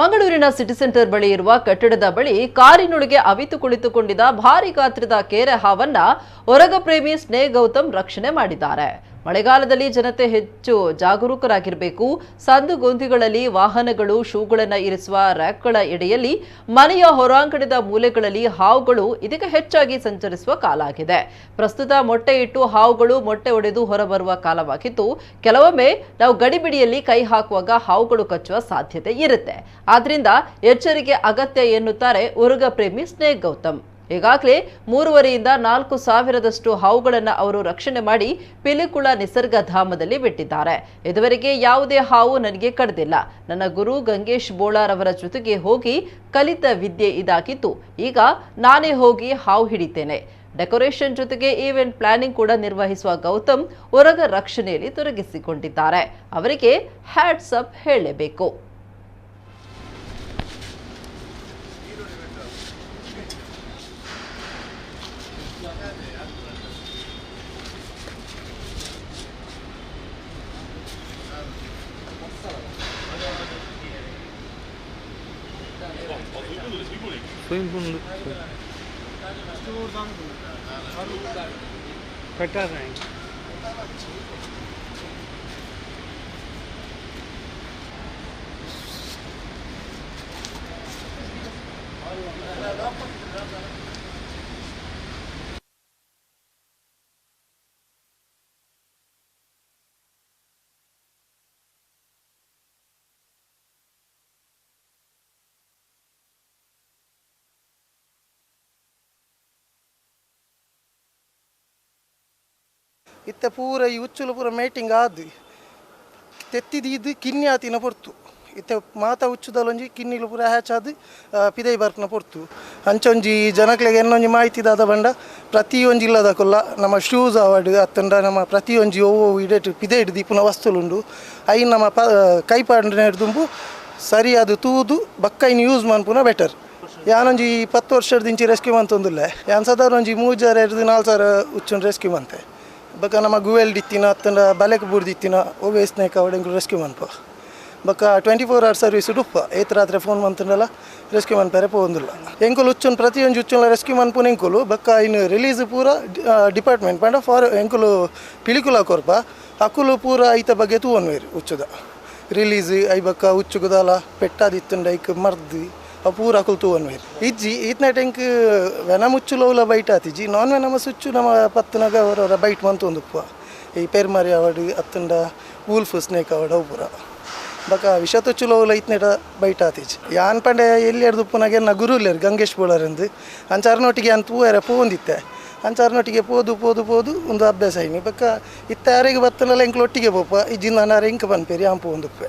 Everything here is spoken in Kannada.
ಮಂಗಳೂರಿನ ಸಿಟಿ ಸೆಂಟರ್ ಬಳಿ ಇರುವ ಕಟ್ಟಡದ ಬಳಿ ಕಾರಿನೊಳಗೆ ಅವಿತು ಕುಳಿತುಕೊಂಡಿದ್ದ ಭಾರಿ ಗಾತ್ರದ ಕೇರೆ ಹಾವನ್ನ ಹೊರಗ ಪ್ರೇಮಿ ಸ್ನೇಹ ಗೌತಮ್ ರಕ್ಷಣೆ ಮಾಡಿದ್ದಾರೆ. ಮಳೆಗಾಲದಲ್ಲಿ ಜನತೆ ಹೆಚ್ಚು ಜಾಗರೂಕರಾಗಿರಬೇಕು. ಸಂದು ಗೊಂದಿಗಳಲ್ಲಿ ವಾಹನಗಳು, ಶೂಗಳನ್ನು ಇರಿಸುವ ರ್ಯಾಕ್ಗಳ ಎಡೆಯಲ್ಲಿ ಮನೆಯ ಹೊರಾಂಗಣದ ಮೂಲೆಗಳಲ್ಲಿ ಹಾವುಗಳು ಇದಕ್ಕೆ ಹೆಚ್ಚಾಗಿ ಸಂಚರಿಸುವ ಕಾಲ ಆಗಿದೆ. ಪ್ರಸ್ತುತ ಮೊಟ್ಟೆ ಇಟ್ಟು ಹಾವುಗಳು ಮೊಟ್ಟೆ ಒಡೆದು ಹೊರಬರುವ ಕಾಲವಾಗಿದ್ದು ಕೆಲವೊಮ್ಮೆ ನಾವು ಗಡಿಬಿಡಿಯಲ್ಲಿ ಕೈ ಹಾಕುವಾಗ ಹಾವುಗಳು ಕಚ್ಚುವ ಸಾಧ್ಯತೆ ಇರುತ್ತೆ. ಆದ್ರಿಂದ ಎಚ್ಚರಿಕೆ ಅಗತ್ಯ ಎನ್ನುತ್ತಾರೆ ಉರುಗ ಪ್ರೇಮಿ ಸ್ನೇಹ್ ಗೌತಮ್. ಈಗಾಗಲೇ ಮೂರುವರೆಯಿಂದ ನಾಲ್ಕು ಸಾವಿರದಷ್ಟು ಹಾವುಗಳನ್ನು ಅವರು ರಕ್ಷಣೆ ಮಾಡಿ ಪಿಲಿಕುಳ ನಿಸರ್ಗಧಾಮದಲ್ಲಿ ಬಿಟ್ಟಿದ್ದಾರೆ. ಇದುವರೆಗೆ ಯಾವುದೇ ಹಾವು ನನಗೆ ಕಡ್ದಿಲ್ಲ. ನನ್ನ ಗುರು ಗಂಗೇಶ್ ಬೋಳಾರ್ ಅವರ ಜೊತೆಗೆ ಹೋಗಿ ಕಲಿತ ವಿದ್ಯೆ ಇದಾಗಿತ್ತು. ಈಗ ನಾನೇ ಹೋಗಿ ಹಾವು ಹಿಡಿತೇನೆ. ಡೆಕೋರೇಷನ್ ಜೊತೆಗೆ ಈವೆಂಟ್ ಪ್ಲಾನಿಂಗ್ ಕೂಡ ನಿರ್ವಹಿಸುವ ಗೌತಮ್ ಹೊರಗ ರಕ್ಷಣೆಯಲ್ಲಿ ತೊಡಗಿಸಿಕೊಂಡಿದ್ದಾರೆ. ಅವರಿಗೆ Suyun bulunduk. İşte oradan bulunduk. Petar ಇತ್ತೆ ಪೂರ ಈ ಉಚ್ಚುಲು ಪೂರ ಮೇಟಿಂಗ್ ಆದ್ ತೆತ್ತಿದ ಇದು ಕಿನ್ನಿ ಆತಿನ ಪೊರ್ತು. ಇತ್ತೆ ಮಾತ ಉಚ್ಚುದಲ್ಲೊಂಜಿ ಕಿನ್ನಿಲು ಪೂರ ಹ್ಯಾಚಾದ್ ಪಿದೈ ಬರ್ಪನ ಪೊರ್ತು. ಅಂಚೊಂಜಿ ಜನಕ್ಲೆಗೆ ಎನ್ನೊಂಜಿ ಮಾಹಿತಿ ದಾದ ಬಂಡ, ಪ್ರತಿಯೊಂಜಿ ಇಲ್ಲದ ಕೊಲ್ಲ ನಮ್ಮ ಶೂಸ್ ಅವಾರ್ಡ್ ಅತ್ತಂಡ ನಮ್ಮ ಪ್ರತಿಯೊಂಜಿ ಓ ಇಡೇಟ್ ಪಿದೆ ಹಿಡ್ದು ಇಪ್ಪುನ ವಸ್ತುಲುಂಡು. ಐ ನಮ್ಮ ಪ ಕೈಪಾಂಡ್ರೆ ಹಿಡ್ದುಂಬು ಸರಿಯಾದ ತೂದು ಬಕ್ಕೈನ್ ಯೂಸ್ ಮನ್ಪುನ ಬೆಟರ್ ಯಾನೊಂಜಿ ಪತ್ತು ವರ್ಷದ ಇಂಚಿ ರೆಸ್ಕ್ಯೂ ಮಂತೊಂದುಲ್ಲೆ. ಯಾನ್ ಸದಾರ ಒಂಜಿ ಮೂರು ಜರ ಹಿಡ್ದು ನಾಲ್ಕು ಸಾವಿರ ರೆಸ್ಕ್ಯೂ ಮಂತೆ. ಬಕ ನಮ್ಮ ಗುವೆಲ್ ದಿತ್ತಿನ ಬಲೆಕ್ ಬುಡ್ದಿತ್ತಿನ ಓ ವೇಸ್ನೇಕ ಅವಡೆಂಗ್ ರೆಸ್ಕ್ಯೂ ಮನ್ಪ. ಬಕ ಟ್ವೆಂಟಿ ಫೋರ್ ಅವರ್ ಸರ್ವಿಸ್ ಡುಪ್ಪ ಏತ್ ರಾತ್ರಿ ಫೋನ್ ಮಂತಂಡಲ್ಲ ರೆಸ್ಕ್ಯೂ ಮನ್ಪೆರೆ ಪೋಂದಿಲ್ಲ ಎಂಕುಲು ಉಚ್ಚುನ್ ಪ್ರತಿಯೊಂದು ಉಚ್ಚುನ ರೆಸ್ಕ್ಯೂ ಮನ್ಪುನ ಎಂಕುಲು ಬಕ್ಕ ಇನ್ನು ರಿಲೀಸ್ ಪೂರ ಡಿಪಾರ್ಟ್ಮೆಂಟ್ ಪಂಡ ಫಾರ್ ಎಂಕುಲು ಪಿಲಿಕುಲ ಕೊರ್ಪ. ಅಕುಲು ಪೂರ ಐತ ಬಗ್ಗೆ ತೂವನ್ವೇರು ಉಚ್ಚುದ ರಿಲೀಸ್ ಐ ಬಕ್ಕ ಉಚ್ಚುಗುದಲ ಪೆಟ್ಟಾದಿತ್ತಂಡ ಐಕ್ ಮರ್ದು. ಪೂರ ಅಕುಲು ತೂವನ್ವೇರು ಇಜ್ಜಿ ಈತ್ನ ಟೆಂಕ್ ವೆನಮುಚ್ಚು ಲೋಲ ಬೈಟ್ ಆತಿಜಿ ನಾನ್ ವೆನಮಸ್ ಉಚ್ಚು ನಮ್ಮ ಪತ್ತನಾಗ ಅವರವರ ಬೈಟ್ ಮಂತು ಒಂದುಪ್ಪ ಈ ಪೆರ್ಮರಿ ಅವಡು, ಅತ್ತಂಡ ವೂಲ್ಫ್ ಸ್ನೇಕ್ ಅವಡ, ಅವು ಪೂರ. ಬಕ ವಿಷತೊಚ್ಚು ಲೋಲ ಇತ್ನೆಟ ಬೈಟ್ ಆತಿಜಿ ಯಾನ್ ಪಂಡೆ ಎಲ್ಲಿ ನ ಗುರುಲೇರು ಗಂಗೇಶ್ ಬೋಳರೆಂದು. ಅಂಚಾರ್ನೊಟ್ಟಿಗೆ ಅಂತ ಪೂವರ ಪೋಂದಿತ್ತೆ. ಅಂಚಾರ್ನೊಟ್ಟಿಗೆ ಪೋದು ಪೋದು ಪೋದು ಒಂದು ಅಭ್ಯಾಸ ಐನಿ. ಬಕ್ಕ ಇತ್ತ ಯಾರಿಗೆ ಬತ್ತನಲ್ಲ ಎಂಕ್ಲೊಟ್ಟಿಗೆ ಪೋಪ ಇಜ್ಜಿನ ನಾನು ಇಂಕ ಬಂದ್ಪೇರಿ ಆಂಪು ಒಂದುಪ್ಪೆ